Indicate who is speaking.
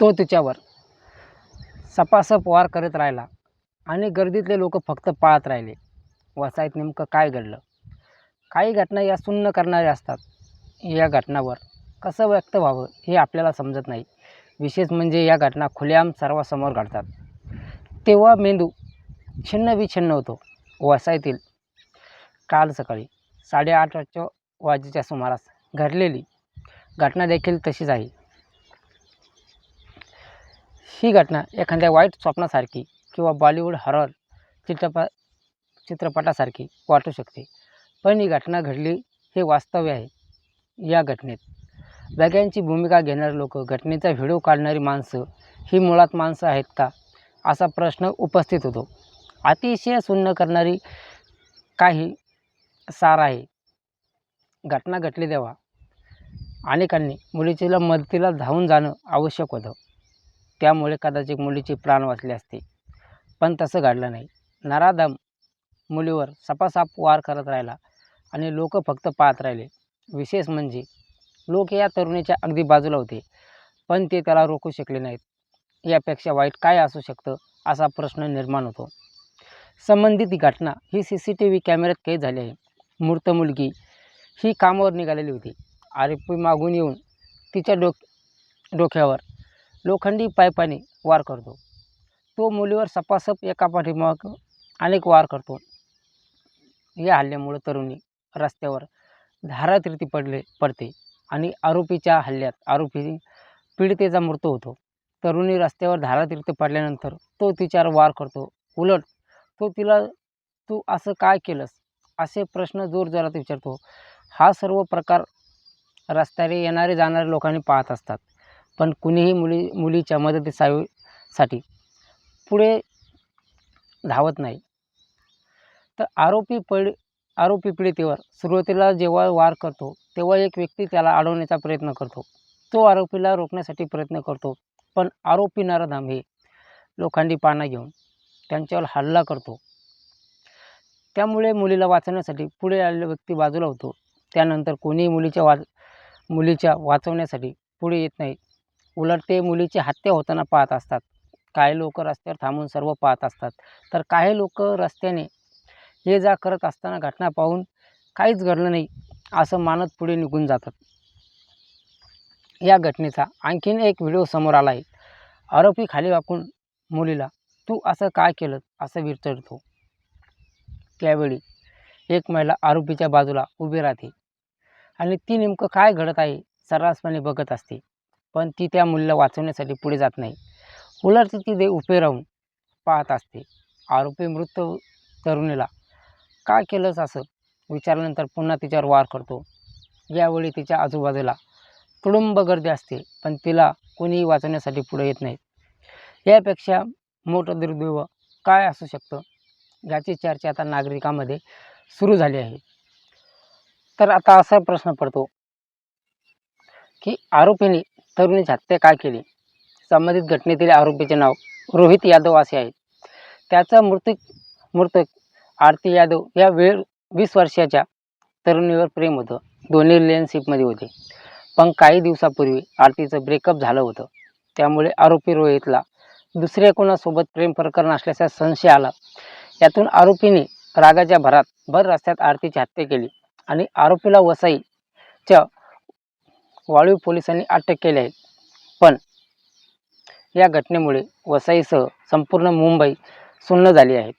Speaker 1: तो तिच्यावर. सपासप वार करत राहिला आणि गर्दीतले लोक फक्त पाहत राहिले. वसाईत नेमकं काय घडलं? काही घटना या सुन्न करणाऱ्या असतात. या घटनावर कसं व्यक्त व्हावं हे आपल्याला समजत नाही. विशेष म्हणजे या घटना खुलेआम सर्वासमोर घडतात. तेव्हा मेंदू छिन्न विछिन्न होतो. वसाईतील काल सकाळी साडेआठ वाजेच्या सुमारास घडलेली घटना देखील तशीच आहे. ही घटना एखाद्या वाईट स्वप्नासारखी किंवा बॉलिवूड हॉरर चित्रप चित्रपटासारखी वाटू शकते. पण ही घटना घडली हे वास्तव्य आहे या घटनेत. बॅग्यांची भूमिका घेणारे लोक घटनेचा व्हिडिओ काढणारी माणसं ही मुळात माणसं आहेत का? असा प्रश्न उपस्थित होतो. अतिशय सुन्न करणारी काही सार आहे. घटना घडली तेव्हा अनेकांनी मुलीचीला मदतीला धावून जाणं आवश्यक होतं. त्यामुळे कदाचित मुलीचे प्राण वाचले असते. पण तसं घडलं नाही. नराधम मुलीवर सपासाप वार करत राहिला आणि लोक फक्त पाहत राहिले. विशेष म्हणजे लोक या तरुणीच्या अगदी बाजूला होते पण ते त्याला रोखू शकले नाहीत. यापेक्षा वाईट काय असू शकतं असा प्रश्न निर्माण होतो. संबंधित घटना ही सी सी टी व्ही कॅमेऱ्यात कैद झाली आहे. मूर्त मुलगी ही कामावर निघालेली होती. आरोपी मागून येऊन तिच्या डोक डोक्यावर लोखंडी पायपाने वार करतो. तो मुलीवर सपासप एका पाठीमाग अनेक वार करतो. या हल्ल्यामुळं तरुणी रस्त्यावर धारातीर्थी पडले पडते आणि आरोपीच्या हल्ल्यात आरोपी पीडितेचा मृत्यू होतो. तरुणी रस्त्यावर धारातीर्थी पडल्यानंतर तो तिच्यावर वार करतो. उलट तो तिला तू असं काय केलंस? असे प्रश्न जोरजोरात विचारतो. हा सर्व प्रकार रस्त्याने येणारे जाणारे लोकांनी पाहत असतात. पण कुणीही मुली मुलीच्या मदतीसावी साठी पुढे धावत नाही. तर आरोपी पीड आरोपी पीडितेवर सुरुवातीला जेव्हा वार करतो तेव्हा एक व्यक्ती त्याला अडवण्याचा प्रयत्न करतो. तो आरोपीला रोखण्यासाठी प्रयत्न करतो पण आरोपी नराधाम हे लोखंडी पाना घेऊन त्यांच्यावर हल्ला करतो. त्यामुळे मुलीला वाचवण्यासाठी पुढे आलेला व्यक्ती बाजूला होतो. त्यानंतर कोणीही मुलीच्या वा मुलीच्या वाचवण्यासाठी पुढे येत नाही. उलट ते मुलीची हत्या होताना पाहत असतात. काही लोक रस्त्यावर थांबून सर्व पाहत असतात. तर काही लोक रस्त्याने ये जा करत असताना घटना पाहून काहीच घडलं नाही असं मानत पुढे निघून जातात. या घटनेचा आणखीन एक व्हिडिओ समोर आला आहे. आरोपी खाली वाकून मुलीला तू असं काय केलं असं विचारतो. त्यावेळी एक महिला आरोपीच्या बाजूला उभी राहते आणि ती नेमकं काय घडत आहे सर्रासपणे बघत असते. पण ती त्या मुलीला वाचवण्यासाठी पुढे जात नाही. उलट ती तिथे उभे राहून पाहत असते. आरोपी मृत तरुणीला का केलंस असं विचारल्यानंतर पुन्हा तिच्यावर वार करतो. यावेळी तिच्या आजूबाजूला तुडुंब गर्दी असते पण तिला कोणीही वाचवण्यासाठी पुढे येत नाही. यापेक्षा मोठं दुर्दैव काय असू शकतं? याची चर्चा आता नागरिकांमध्ये सुरू झाली आहे. तर आता असा प्रश्न पडतो की आरोपीने तरुणीची हत्या काय केली? संबंधित घटनेतील आरोपीचे नाव रोहित यादव असे आहे त्याचा मृतक मृतक आरती यादव या वेळ वीस वर्षाच्या तरुणीवर प्रेम होतं. दोन्ही रिलेशनशिपमध्ये होते. पण काही दिवसापूर्वी आरतीचं ब्रेकअप झालं होतं. त्यामुळे आरोपी रोहितला दुसऱ्या कोणासोबत प्रेम प्रकरण असल्याचा संशय आला. यातून आरोपीने रागाच्या भरात भर रस्त्यात आरतीची हत्या केली आणि आरोपीला वसईच्या वाळीव पोलिसांनी अटक केली आहे. पण या घटनेमुळे वसईसह संपूर्ण मुंबई सुन्न झाली आहे.